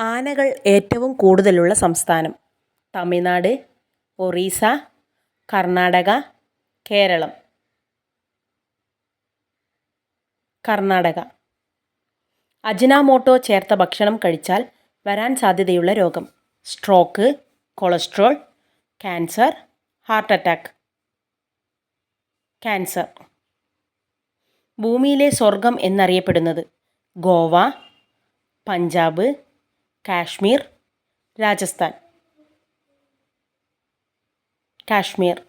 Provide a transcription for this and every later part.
ആനകൾ ഏറ്റവും കൂടുതലുള്ള സംസ്ഥാനം. തമിഴ്നാട് ഒറീസ കർണാടക കേരളം. കർണാടക. അജിനാമോട്ടോ ചേർത്ത ഭക്ഷണം കഴിച്ചാൽ വരാൻ സാധ്യതയുള്ള രോഗം. Stroke cholesterol cancer heart attack. Cancer. ഭൂമിയിലെ സ്വർഗം എന്നറിയപ്പെടുന്നത് ഗോവ പഞ്ചാബ് കാശ്മീർ രാജസ്ഥാൻ. കാശ്മീർ.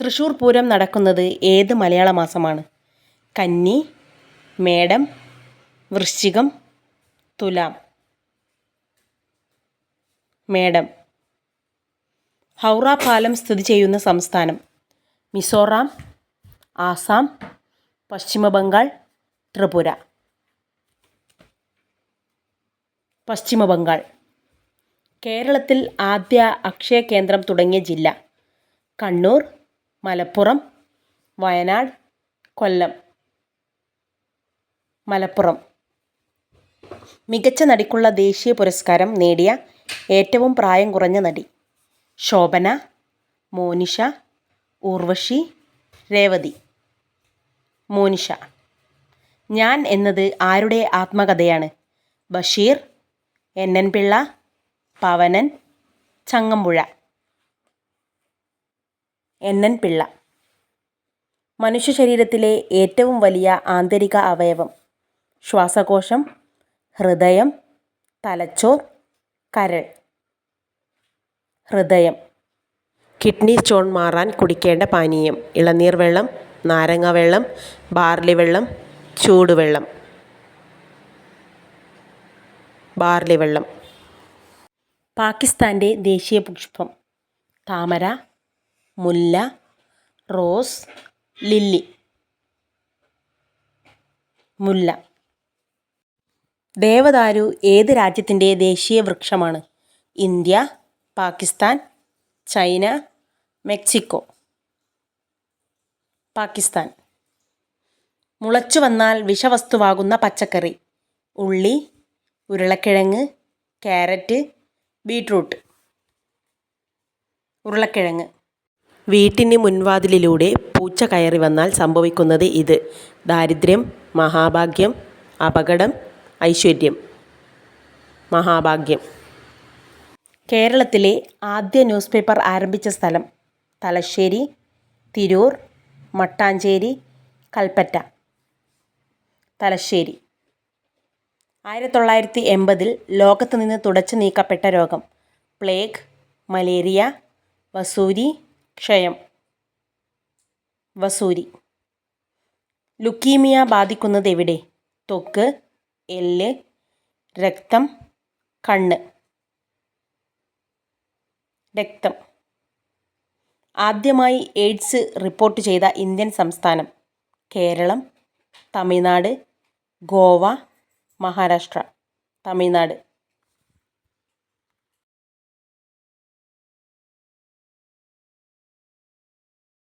തൃശ്ശൂർ പൂരം നടക്കുന്നത് ഏത് മലയാള മാസമാണ്? കന്നി മേടം വൃശ്ചികം തുലാം. മേടം. ഹൗറ പാലം സ്ഥിതി ചെയ്യുന്ന സംസ്ഥാനം മിസോറാം ആസാം പശ്ചിമ ബംഗാൾ ത്രിപുര. പശ്ചിമ ബംഗാൾ. കേരളത്തിൽ ആദ്യ അക്ഷയ കേന്ദ്രം തുടങ്ങിയ ജില്ല കണ്ണൂർ മലപ്പുറം വയനാട് കൊല്ലം. മലപ്പുറം. മികച്ച നടിക്കുള്ള ദേശീയ പുരസ്കാരം നേടിയ ഏറ്റവും പ്രായം കുറഞ്ഞ നടി ശോഭന മോനിഷ ഊർവശി രേവതി. മോനിഷ. ഞാൻ എന്നത് ആരുടെ ആത്മകഥയാണ്? Basheer N N Pillai Pavanan Changampuzha. N N Pillai. മനുഷ്യ ശരീരത്തിലെ ഏറ്റവും വലിയ ആന്തരിക അവയവം. ശ്വാസകോശം ഹൃദയം തലച്ചോർ കരൾ. ഹൃദയം. കിഡ്നി സ്റ്റോൺ മാറാൻ കുടിക്കേണ്ട പാനീയം. ഇളനീർ വെള്ളം നാരങ്ങ വെള്ളം ബാർലി വെള്ളം ചൂടുവെള്ളം. ബാർലി വെള്ളം. പാകിസ്ഥാന്റെ ദേശീയ പുഷ്പം. താമര മുല്ല റോസ് ലില്ലി. മുല്ല. ദേവദാരു ഏത് രാജ്യത്തിന്റെ ദേശീയ വൃക്ഷമാണ്? India Pakistan China Mexico. Pakistan. മുളച്ചു വന്നാൽ വിഷവസ്തുവാകുന്ന പച്ചക്കറി. ഉള്ളി ഉരുളക്കിഴങ്ങ് ക്യാരറ്റ് ബീട്രൂട്ട്. ഉരുളക്കിഴങ്ങ്. വീട്ടിന് മുൻവാതിലിലൂടെ പൂച്ച കയറി വന്നാൽ സംഭവിക്കുന്നത് ഇത്. ദാരിദ്ര്യം മഹാഭാഗ്യം അപകടം ഐശ്വര്യം. മഹാഭാഗ്യം. കേരളത്തിലെ ആദ്യ ന്യൂസ് പേപ്പർ ആരംഭിച്ച സ്ഥലം തലശ്ശേരി തിരൂർ മട്ടാഞ്ചേരി കൽപ്പറ്റ. തലശ്ശേരി. ആയിരത്തി തൊള്ളായിരത്തി എൺപതിൽ ലോകത്ത് നിന്ന് തുടച്ചു നീക്കപ്പെട്ട രോഗം. പ്ലേഗ് മലേറിയ വസൂരി ക്ഷയം. വസൂരി. ലുക്കീമിയ ബാധിക്കുന്നത് എവിടെ? തൊക്ക് എല്ല് രക്തം കണ്ണ്. രക്തം. ആദ്യമായി എയ്ഡ്സ് റിപ്പോർട്ട് ചെയ്ത ഇന്ത്യൻ സംസ്ഥാനം കേരളം തമിഴ്നാട് ഗോവ മഹാരാഷ്ട്ര തമിഴ്നാട്.